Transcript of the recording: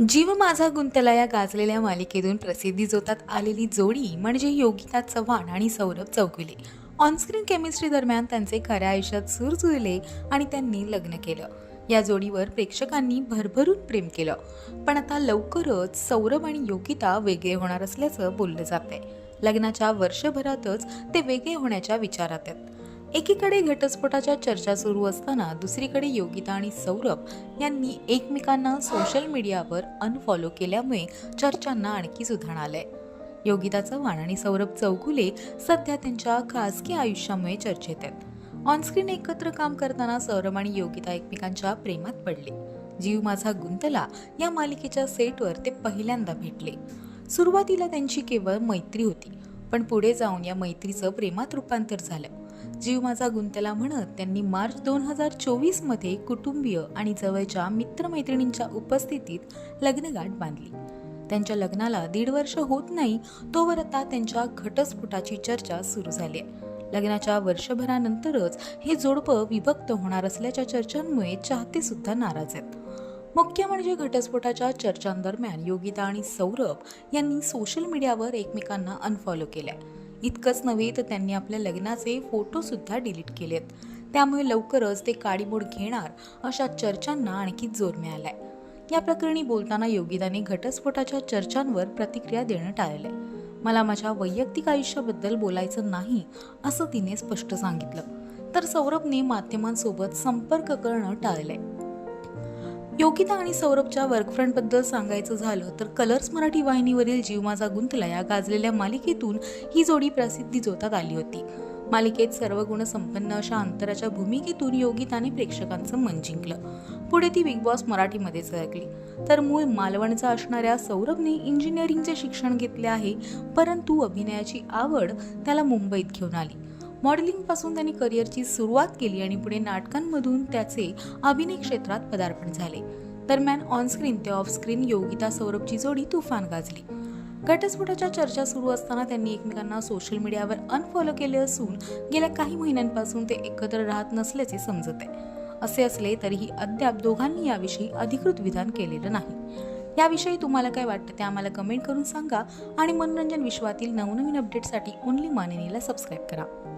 जीव माझा गुंतला या गाजलेल्या मालिकेतून प्रसिद्धी जोतात आलेली जोडी म्हणजे योगिता चव्हाण आणि सौरभ चौगुले. ऑनस्क्रीन केमिस्ट्री दरम्यान त्यांचे खऱ्या आयुष्यात सूर जुळले आणि त्यांनी लग्न केलं. या जोडीवर प्रेक्षकांनी भरभरून प्रेम केलं. पण आता लवकरच सौरभ आणि योगिता वेगळे होणार असल्याचं बोललं जात आहे लग्नाच्या वर्षभरातच ते वेगळे होण्याच्या विचारात आहेत. एकीकडे घटस्फोटाच्या चर्चा सुरू असताना दुसरीकडे योगिता आणि सौरभ यांनी एकमेकांना सोशल मीडियावर अनफॉलो केल्यामुळे चर्चांना आणखी सुधारण आलंय. योगिता चव्हाण आणि सौरभ चौगुले सध्या त्यांच्या खासगी आयुष्यामुळे चर्चेत आहेत. ऑनस्क्रीन एकत्र काम करताना सौरभ आणि योगिता एकमेकांच्या प्रेमात पडले. जीव माझा गुंतला या मालिकेच्या सेटवर ते पहिल्यांदा भेटले. सुरुवातीला त्यांची केवळ मैत्री होती पण पुढे जाऊन या मैत्रीचं प्रेमात रूपांतर झालं. जीव माझा गुंतला म्हणत त्यांनी मार्च दोन हजार चोवीसमध्ये कुटुंबीय आणि जवळच्या मित्रमैत्रिणींच्या उपस्थितीत लग्नगाठ बांधली. त्यांच्या लग्नाला दीड वर्ष होत नाही तोवर आता त्यांच्या घटस्फोटाची चर्चा सुरू झाली आहे. लग्नाच्या वर्षभरानंतरच हे जोडपं विभक्त होणार असल्याच्या चर्चांमुळे चाहते सुद्धा नाराज आहेत. मुख्य म्हणजे घटस्फोटाच्या चर्चांदरम्यान योगिता आणि सौरभ यांनी सोशल मीडियावर एकमेकांना अनफॉलो केलंय. इतकंच नव्हे तर त्यांनी आपल्या लग्नाचे फोटोसुद्धा डिलीट केलेत. त्यामुळे लवकरच ते काडीमोड घेणार अशा चर्चांना आणखी जोर मिळालाय. या प्रकरणी बोलताना योगिताने घटस्फोटाच्या चर्चांवर प्रतिक्रिया देणं टाळलंय. मला माझ्या वैयक्तिक आयुष्याबद्दल बोलायचं नाही असं तिने स्पष्ट सांगितलं. तर सौरभने माध्यमांसोबत संपर्क करणं टाळलंय. योगिता आणि सौरभच्या वर्कफ्रंटबद्दल सांगायचं झालं तर कलर्स मराठी वाहिनीवरील जीव माझा गुंतला या गाजलेल्या मालिकेतून ही जोडी प्रसिद्धी जोतात आली होती. मालिकेत सर्व गुण संपन्न अशा अंतराच्या भूमिकेतून योगिताने प्रेक्षकांचं मन जिंकलं. पुढे ती बिग बॉस मराठीमध्ये सरकली तर मूळ मालवणचा असणाऱ्या सौरभने इंजिनिअरिंगचे शिक्षण घेतले आहे परंतु अभिनयाची आवड त्याला मुंबईत घेऊन आली. मॉडेलिंगपासून त्यांनी करिअरची सुरुवात केली आणि पुढे नाटकांमधून त्याचे अभिनय क्षेत्रात पदार्पण झाले. दरम्यान ऑनस्क्रीन ते ऑफस्क्रीन योगिता सौरभची जोडी तुफान गाजली. घटस्फोटाच्या चर्चा सुरू असताना त्यांनी एकमेकांना सोशल मीडियावर अनफॉलो केले असून गेल्या काही महिन्यांपासून ते एकत्र राहत नसल्याचे समजत आहे. असे असले तरीही अद्याप दोघांनी याविषयी अधिकृत विधान केलेलं नाही. याविषयी तुम्हाला काय वाटतं ते आम्हाला कमेंट करून सांगा आणि मनोरंजन विश्वातील नवनवीन अपडेटसाठी ओनली मानिनीला सबस्क्राईब करा.